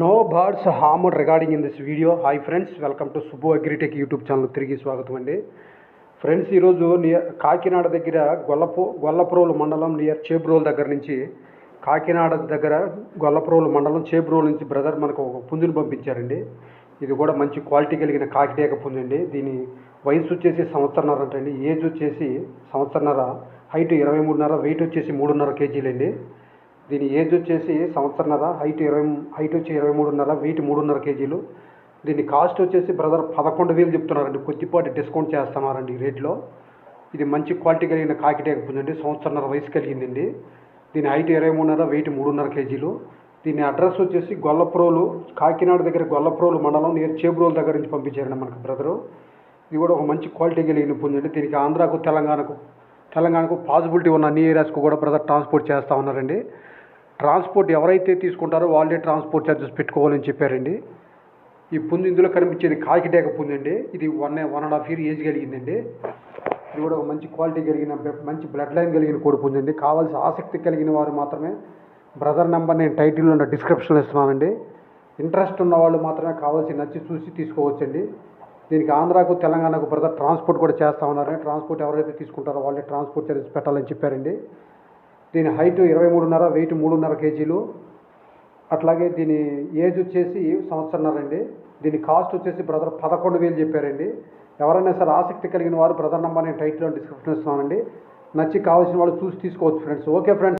No birds harm regarding in this video hi friends welcome to Subbu agritech YouTube channel తిరిగి స్వాగతం అండి. Friends ఈరోజు near Kakinada దగ్గర గొల్లపు గొల్లప్రోలు మండలం నియర్ చేబ్రోల్ దగ్గర నుంచి కాకినాడ దగ్గర గొల్లప్రోలు మండలం చేబ్రోల్ నుంచి బ్రదర్ మనకు ఒక పుంజుని పంపించారండి. ఇది కూడా మంచి క్వాలిటీ కలిగిన కాకిటేక పుంజు అండి. దీని వయసు వచ్చేసి సంవత్సరన్నర అంటండి. ఏజ్ వచ్చేసి సంవత్సరన్నర హైట్ ఇరవై మూడున్నర వెయిట్ వచ్చేసి మూడున్నర కేజీలండి. దీని ఏజ్ వచ్చేసి సంవత్సరన్నర హైట్ ఇరవై హైట్ వచ్చి ఇరవై మూడున్నర వెయిట్ మూడున్నర కేజీలు. దీని కాస్ట్ వచ్చేసి బ్రదర్ పదకొండు వేలు చెప్తున్నారండి. కొద్దిపాటి డిస్కౌంట్ చేస్తున్నారండి ఈ రేట్లో ఇది మంచి క్వాలిటీ కలిగిన కాకిటేక పుంజండి సంవత్సరన్నర వయసు కలిగిందండి. దీని హైట్ ఇరవై మూడున్నర వెయిట్ మూడున్నర కేజీలు. దీని అడ్రస్ వచ్చేసి గొల్లప్రోలు కాకినాడ దగ్గర గొల్లప్రోలు మండలం నియర్ చేబ్రోలు దగ్గర నుంచి పంపించారండి మనకు బ్రదరు ఇది కూడా ఒక మంచి క్వాలిటీ కలిగిన పుంజండి దీనికి ఆంధ్రాకు తెలంగాణకు తెలంగాణకు పాసిబిలిటీ ఉన్న అన్ని ఏరియాస్కు కూడా బ్రదర్ ట్రాన్స్పోర్ట్ చేస్తూ ఉన్నారండి. ట్రాన్స్పోర్ట్ ఎవరైతే తీసుకుంటారో వాళ్ళే ట్రాన్స్పోర్ట్ ఛార్జెస్ పెట్టుకోవాలని చెప్పారండి. ఈ పుంజు ఇందులో కనిపించేది కాకిటేక పుంజు అండి. ఇది one one and half year age కలిగిందండి. ఇది కూడా ఒక మంచి క్వాలిటీ కలిగిన మంచి బ్లడ్ లైన్ కలిగిన కోడి పుంజు అండి. కావాల్సిన ఆసక్తి కలిగిన వారు మాత్రమే బ్రదర్ నెంబర్ నేను టైటిల్లో ఉన్న డిస్క్రిప్షన్లో ఇస్తున్నానండి. ఇంట్రెస్ట్ ఉన్న వాళ్ళు మాత్రమే కావాల్సి నచ్చి చూసి తీసుకోవచ్చండి. దీనికి ఆంధ్రాకు తెలంగాణకు బ్రదర్ ట్రాన్స్పోర్ట్ కూడా చేస్తా ఉన్నారని ట్రాన్స్పోర్ట్ ఎవరైతే తీసుకుంటారో వాళ్ళే ట్రాన్స్పోర్ట్ చార్జెస్ పెట్టాలని చెప్పారండి. దీని హైట్ ఇరవై మూడున్నర వెయిట్ మూడున్నర కేజీలు. అట్లాగే దీని ఏజ్ వచ్చేసి సంవత్సరన్నర అండి. దీని కాస్ట్ వచ్చేసి బ్రదర్ పదకొండు వేలు చెప్పారండి. ఎవరైనా సరే ఆసక్తి కలిగిన వారు బ్రదర్ నెంబర్ నేను టైటిల్లో డిస్క్రిప్షన్ ఇస్తున్నానండి. నచ్చి కావాల్సిన వాళ్ళు చూసి తీసుకోవచ్చు ఫ్రెండ్స్ ఓకే ఫ్రెండ్స్